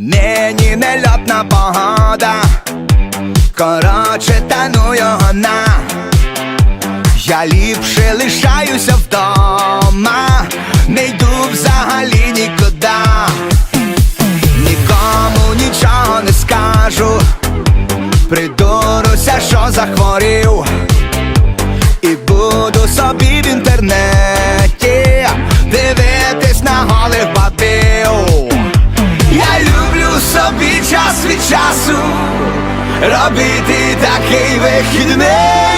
нельотна погода. Короче, та ну його на. Я ліпше лишаюся вдома, не йду взагалі нікуди. Нікому нічого не скажу, придуруся, що захворів. Час від часу робити такий вихідний.